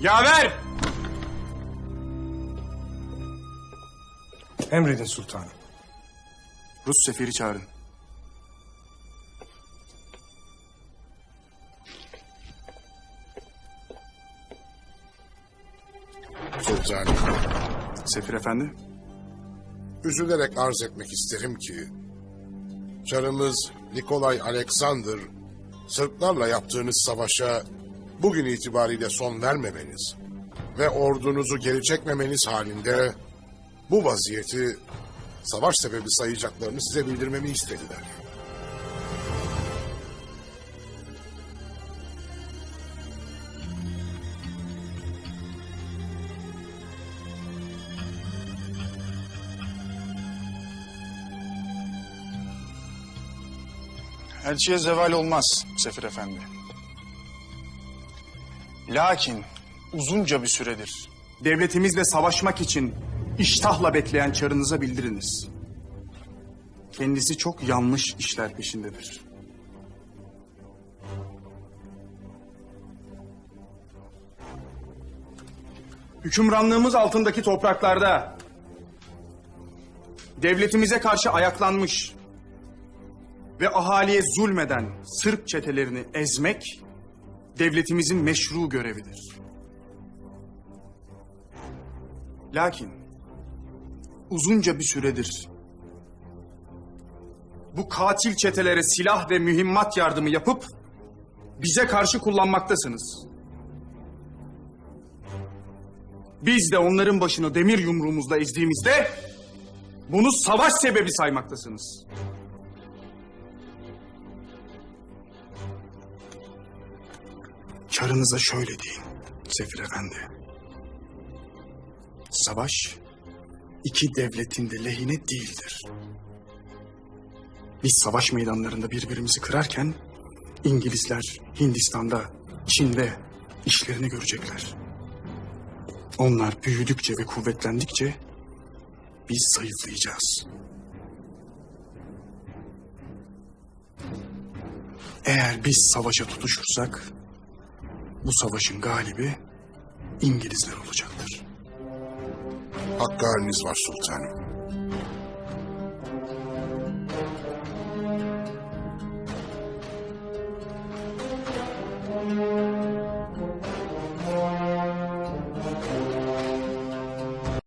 Yaver! Emredin sultanım. Rus seferi çağırın. Sultanım, Sefir efendi. üzülerek arz etmek isterim ki... ...çarımız Nikolay Alexander... ...Sırplarla yaptığınız savaşa... ...bugün itibariyle son vermemeniz... ...ve ordunuzu geri çekmemeniz halinde... ...bu vaziyeti... ...savaş sebebi sayacaklarını size bildirmemi istediler. Elçiye zeval olmaz Sefir efendi. Lakin uzunca bir süredir devletimizle savaşmak için iştahla bekleyen çarınıza bildiriniz. Kendisi çok yanlış işler peşindedir. Hükümranlığımız altındaki topraklarda devletimize karşı ayaklanmış ve ahaliye zulmeden Sırp çetelerini ezmek devletimizin meşru görevidir. Lakin uzunca bir süredir bu katil çetelere silah ve mühimmat yardımı yapıp bize karşı kullanmaktasınız. Biz de onların başını demir yumruğumuzla ezdiğimizde bunu savaş sebebi saymaktasınız. Çarınıza şöyle deyin Sefir Efendi. Savaş iki devletin de lehine değildir. Biz savaş meydanlarında birbirimizi kırarken İngilizler Hindistan'da, Çin'de işlerini görecekler. Onlar büyüdükçe ve kuvvetlendikçe biz zayıflayacağız. Eğer biz savaşa tutuşursak bu savaşın galibi İngilizler olacaktır. Hakkı haliniz var sultanım.